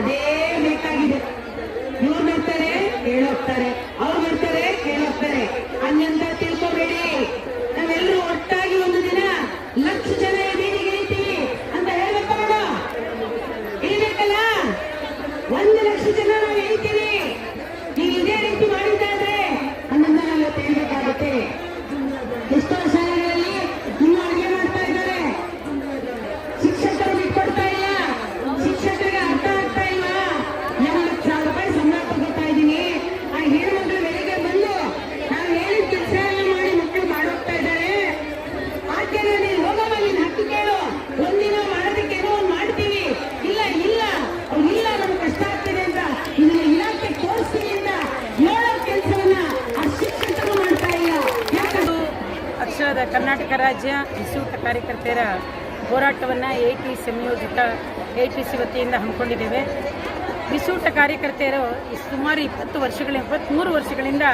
Ready? Karnataka ರಾಜ್ಯ ಬಿಸಿಯೂಟ ಕಾರ್ಯಕರ್ತೆಯರ ಹೋರಾಟವನ್ನು ಎ ಟಿ ಸಂಯೋಜಿತ ಎ ಟಿ ಸಿ ವತಿಯಿಂದ ಹಮ್ಮಿಕೊಂಡಿದ್ದೇವೆ. ಬಿಸಿಯೂಟ ಕಾರ್ಯಕರ್ತೆಯರು ಸುಮಾರು ಇಪ್ಪತ್ತು ವರ್ಷಗಳ, ಇಪ್ಪತ್ತ್ಮೂರು ವರ್ಷಗಳಿಂದ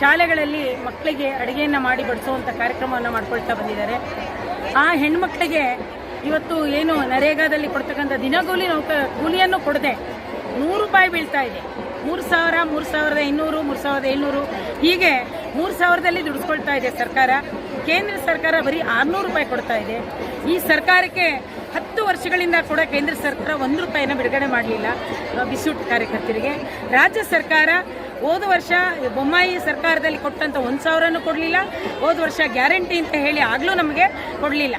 ಶಾಲೆಗಳಲ್ಲಿ ಮಕ್ಕಳಿಗೆ ಅಡುಗೆಯನ್ನು ಮಾಡಿ ಬಡಿಸುವಂಥ ಕಾರ್ಯಕ್ರಮವನ್ನು ಮಾಡ್ಕೊಳ್ತಾ ಬಂದಿದ್ದಾರೆ. ಆ ಹೆಣ್ಮಕ್ಳಿಗೆ ಇವತ್ತು ಏನು ನರೇಗಾದಲ್ಲಿ ಕೊಡ್ತಕ್ಕಂಥ ದಿನಗೂಲಿ ನೌಕ ಕೂಲಿಯನ್ನು ಕೊಡದೆ ನೂರು ರೂಪಾಯಿ ಬೀಳ್ತಾ ಇದೆ. ಮೂರು ಸಾವಿರ, ಮೂರು ಸಾವಿರದ ಇನ್ನೂರು ಮೂರು ಸಾವಿರದ ಏಳ್ನೂರು ಹೀಗೆ ಮೂರು ಸಾವಿರದಲ್ಲಿ ದುಡಿಸ್ಕೊಳ್ತಾ ಇದೆ ಸರ್ಕಾರ. ಕೇಂದ್ರ ಸರ್ಕಾರ ಬರೀ ಆರುನೂರು ರೂಪಾಯಿ ಕೊಡ್ತಾ ಇದೆ. ಈ ಸರ್ಕಾರಕ್ಕೆ ಹತ್ತು ವರ್ಷಗಳಿಂದ ಕೂಡ ಕೇಂದ್ರ ಸರ್ಕಾರ ಒಂದು ರೂಪಾಯಿನ ಬಿಡುಗಡೆ ಮಾಡಲಿಲ್ಲ. ಬಿಸೂಟ್ ಕಾರ್ಯಕರ್ತರಿಗೆ. ರಾಜ್ಯ ಸರ್ಕಾರ ಹೋದ ವರ್ಷ ಬೊಮ್ಮಾಯಿ ಸರ್ಕಾರದಲ್ಲಿ ಕೊಟ್ಟಂತ ಒಂದು ಸಾವಿರನೂ ಕೊಡಲಿಲ್ಲ. ಹೋದ ವರ್ಷ ಗ್ಯಾರಂಟಿ ಅಂತ ಹೇಳಿ ಆಗಲೂ ನಮಗೆ ಕೊಡಲಿಲ್ಲ.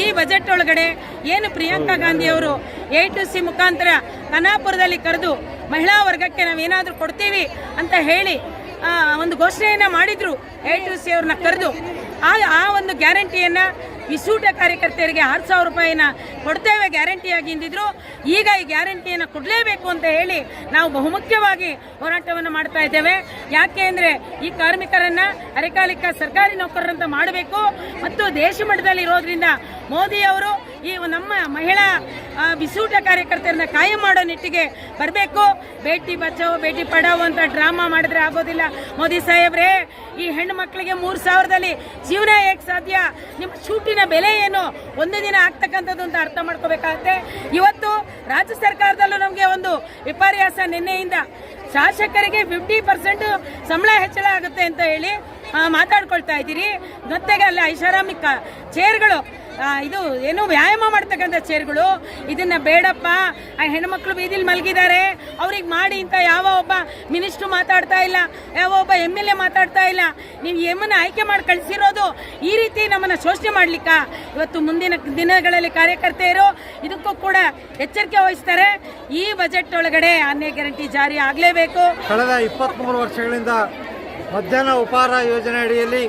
ಈ ಬಜೆಟ್ ಒಳಗಡೆ ಏನು ಪ್ರಿಯಾಂಕಾ ಗಾಂಧಿ ಅವರು ಎ ಟು ಸಿ ಮುಖಾಂತರ ಕನಾಪುರದಲ್ಲಿ ಕರೆದು ಮಹಿಳಾ ವರ್ಗಕ್ಕೆ ನಾವೇನಾದರೂ ಕೊಡ್ತೀವಿ ಅಂತ ಹೇಳಿ ಒಂದು ಘೋಷಣೆಯನ್ನ ಮಾಡಿದ್ರು. ಎ ಟು ಸಿ ಅವ್ರನ್ನ ಕರೆದು ಆ ಆ ಒಂದು ಗ್ಯಾರಂಟಿಯನ್ನು ವಿಸೂಟ ಕಾರ್ಯಕರ್ತೆಯರಿಗೆ ಆರು ಸಾವಿರ ರೂಪಾಯಿನ ಕೊಡ್ತೇವೆ ಗ್ಯಾರಂಟಿಯಾಗಿ ಎಂದಿದ್ರು, ಈಗ ಈ ಗ್ಯಾರಂಟಿಯನ್ನು ಕೊಡಲೇಬೇಕು ಅಂತ ಹೇಳಿ ನಾವು ಬಹುಮುಖ್ಯವಾಗಿ ಹೋರಾಟವನ್ನು ಮಾಡ್ತಾ ಇದ್ದೇವೆ. ಯಾಕೆ ಅಂದರೆ ಈ ಕಾರ್ಮಿಕರನ್ನು ಅರೆಕಾಲಿಕ ಸರ್ಕಾರಿ ನೌಕರರಂತ ಮಾಡಬೇಕು. ಮತ್ತು ದೇಶ ಮಟ್ಟದಲ್ಲಿ ಇರೋದ್ರಿಂದ ಮೋದಿ ಅವರು ಈ ನಮ್ಮ ಮಹಿಳಾ ಬಿಸೂಟ ಕಾರ್ಯಕರ್ತರನ್ನ ಕಾಯಂ ಮಾಡೋ ನಿಟ್ಟಿಗೆ ಬರಬೇಕು. ಭೇಟಿ ಬಚಾವೋ ಭೇಟಿ ಪಡಾವೋ ಅಂತ ಡ್ರಾಮಾ ಮಾಡಿದ್ರೆ ಆಗೋದಿಲ್ಲ. ಮೋದಿ ಸಾಹೇಬ್ರೆ, ಈ ಹೆಣ್ಣು ಮಕ್ಕಳಿಗೆ ಮೂರು ಸಾವಿರದಲ್ಲಿ ಜೀವನ ಹೇಗೆ ಸಾಧ್ಯ? ನಿಮ್ಮ ಶೂಟಿನ ಬೆಲೆ ಏನು? ಒಂದು ದಿನ ಆಗ್ತಕ್ಕಂಥದ್ದು ಅಂತ ಅರ್ಥ ಮಾಡ್ಕೋಬೇಕಾಗತ್ತೆ. ಇವತ್ತು ರಾಜ್ಯ ಸರ್ಕಾರದಲ್ಲೂ ನಮಗೆ ಒಂದು ವಿಪರ್ಯಾಸ ನಿನ್ನೆಯಿಂದ. ಶಾಸಕರಿಗೆ ಫಿಫ್ಟಿ ಪರ್ಸೆಂಟ್ ಸಂಬಳ ಹೆಚ್ಚಳ ಆಗುತ್ತೆ ಅಂತ ಹೇಳಿ ಮಾತಾಡ್ಕೊಳ್ತಾ ಇದ್ದೀರಿ. ಜೊತೆಗೆ ಅಲ್ಲಿ ಐಷಾರಾಮಿ ಚೇರ್ಗಳು ಇದು ಏನು ವ್ಯಾಯಾಮ ಮಾಡ್ತಕ್ಕಂಥ ಚೇರ್ಗಳು. ಇದನ್ನ ಬೇಡಪ್ಪ, ಆ ಹೆಣ್ಮಕ್ಳು ಬೀದಿಲಿ ಮಲಗಿದ್ದಾರೆ. ಅವ್ರಿಗೆ ಮಾಡಿ ಅಂತ ಯಾವ ಒಬ್ಬ ಮಿನಿಸ್ಟ್ರು ಮಾತಾಡ್ತಾ ಇಲ್ಲ, ಯಾವ ಒಬ್ಬ ಎಂ ಎಲ್ ಎ ಮಾತಾಡ್ತಾ ಇಲ್ಲ. ನೀವು ಎಮ್ಮನ್ನ ಆಯ್ಕೆ ಮಾಡಿ ಕಳಿಸಿರೋದು ಈ ರೀತಿ ನಮ್ಮನ್ನ ಶೋಷಣೆ ಮಾಡ್ಲಿಕ್ಕ? ಇವತ್ತು ಮುಂದಿನ ದಿನಗಳಲ್ಲಿ ಕಾರ್ಯಕರ್ತೆಯರು ಇದಕ್ಕೂ ಕೂಡ ಎಚ್ಚರಿಕೆ ವಹಿಸ್ತಾರೆ. ಈ ಬಜೆಟ್ ಒಳಗಡೆ ಅನ್ಯ ಗ್ಯಾರಂಟಿ ಜಾರಿ ಆಗಲೇಬೇಕು. ಕಳೆದ ಇಪ್ಪತ್ತ್ಮೂರು ವರ್ಷಗಳಿಂದ ಮಧ್ಯಾಹ್ನ ಉಪಹಾರ ಯೋಜನೆ ಅಡಿಯಲ್ಲಿ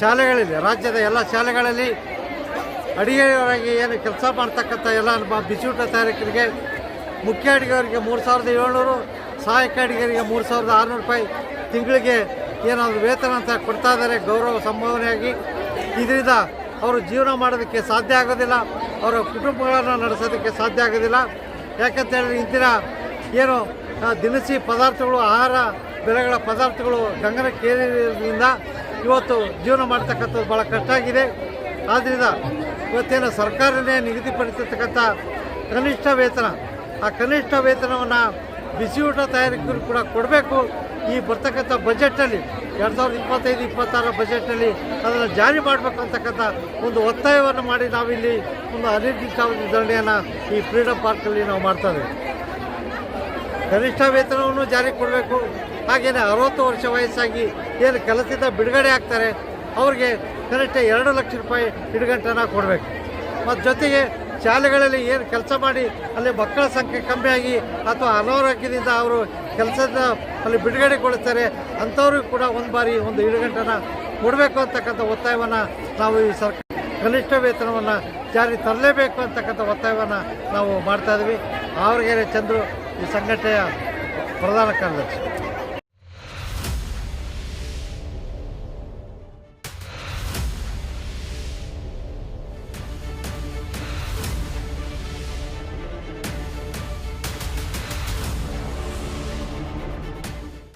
ಶಾಲೆಗಳಲ್ಲಿ ರಾಜ್ಯದ ಎಲ್ಲ ಶಾಲೆಗಳಲ್ಲಿ ಅಡಿಗೆಯವರಾಗಿ ಏನು ಕೆಲಸ ಮಾಡ್ತಕ್ಕಂಥ ಎಲ್ಲ ನಮ್ಮ ಬಿಸಿಯೂಟ ತಯಾರಕರಿಗೆ, ಮುಖ್ಯ ಅಡಿಗೆಯವರಿಗೆ ಮೂರು ಸಾವಿರದ ಏಳ್ನೂರು, ಸಹಾಯಕ ಅಡಿಗೆಯವರಿಗೆ ಮೂರು ಸಾವಿರದ ಆರುನೂರು ರೂಪಾಯಿ ತಿಂಗಳಿಗೆ ಏನಾದರೂ ವೇತನ ಅಂತ ಕೊಡ್ತಾ ಇದ್ದಾರೆ ಗೌರವ ಸಂಭಾವನೆಯಾಗಿ. ಇದರಿಂದ ಅವರು ಜೀವನ ಮಾಡೋದಕ್ಕೆ ಸಾಧ್ಯ ಆಗೋದಿಲ್ಲ, ಅವರ ಕುಟುಂಬಗಳನ್ನು ನಡೆಸೋದಕ್ಕೆ ಸಾಧ್ಯ ಆಗೋದಿಲ್ಲ. ಯಾಕಂತ ಹೇಳಿದ್ರೆ ಇಂದಿನ ಏನು ದಿನಸಿ ಪದಾರ್ಥಗಳು, ಆಹಾರ ಬೆಲೆಗಳ ಪದಾರ್ಥಗಳು ಗಂಗನಕ್ಕೇರಿರೋದ್ರಿಂದ ಇವತ್ತು ಜೀವನ ಮಾಡ್ತಕ್ಕಂಥದ್ದು ಭಾಳ ಕಷ್ಟ ಆಗಿದೆ ಆದ್ದರಿಂದ ಇವತ್ತೇನು ಸರ್ಕಾರನೇ ನಿಗದಿಪಡಿಸಿರ್ತಕ್ಕಂಥ ಕನಿಷ್ಠ ವೇತನ, ಆ ಕನಿಷ್ಠ ವೇತನವನ್ನು ಬಿಸಿಯೂಟ ತಯಾರಿಕರು ಕೂಡ ಕೊಡಬೇಕು. ಈ ಬರ್ತಕ್ಕಂಥ ಬಜೆಟಲ್ಲಿ ಎರಡು ಸಾವಿರದ ಇಪ್ಪತ್ತೈದು ಇಪ್ಪತ್ತಾರ ಬಜೆಟ್ನಲ್ಲಿ ಅದನ್ನು ಜಾರಿ ಮಾಡಬೇಕು ಅಂತಕ್ಕಂಥ ಒಂದು ಒತ್ತಾಯವನ್ನು ಮಾಡಿ ನಾವಿಲ್ಲಿ ಒಂದು ಅನಿರ್ದಿಷ್ಟಾವಧಿ ಧರಣಿಯನ್ನು ಈ ಫ್ರೀಡಮ್ ಪಾರ್ಕಲ್ಲಿ ನಾವು ಮಾಡ್ತಾ ಕನಿಷ್ಠ ವೇತನವನ್ನು ಜಾರಿ ಕೊಡಬೇಕು. ಹಾಗೆಯೇ ಅರವತ್ತು ವರ್ಷ ವಯಸ್ಸಾಗಿ ಏನು ಕೆಲಸದಿಂದ ಬಿಡುಗಡೆ ಆಗ್ತಾರೆ, ಅವ್ರಿಗೆ ಕನಿಷ್ಠ ಎರಡು ಲಕ್ಷ ರೂಪಾಯಿ ಹಿಡುಗಂಟನ ಕೊಡಬೇಕು. ಮತ್ತು ಜೊತೆಗೆ ಶಾಲೆಗಳಲ್ಲಿ ಏನು ಕೆಲಸ ಮಾಡಿ ಅಲ್ಲಿ ಮಕ್ಕಳ ಸಂಖ್ಯೆ ಕಮ್ಮಿಯಾಗಿ ಅಥವಾ ಅನಾರೋಗ್ಯದಿಂದ ಅವರು ಕೆಲಸದ ಅಲ್ಲಿ ಬಿಡುಗಡೆಗೊಳ್ಳುತ್ತಾರೆ, ಅಂಥವ್ರಿಗೂ ಕೂಡ ಒಂದು ಬಾರಿ ಒಂದು ಹಿಡುಗಂಟನ ಕೊಡಬೇಕು ಅಂತಕ್ಕಂಥ ಒತ್ತಾಯವನ್ನು ನಾವು ಈ ಸರ್ಕಾರ ಕನಿಷ್ಠ ವೇತನವನ್ನು ಜಾರಿ ತರಲೇಬೇಕು ಅಂತಕ್ಕಂಥ ಒತ್ತಾಯವನ್ನು ನಾವು ಮಾಡ್ತಾ ಇದ್ವಿ ಆವರಗೆರೆ ಚಂದ್ರು ಈ ಸಂಘಟನೆಯ ಪ್ರಧಾನ ಕಾರ್ಯದರ್ಶಿ.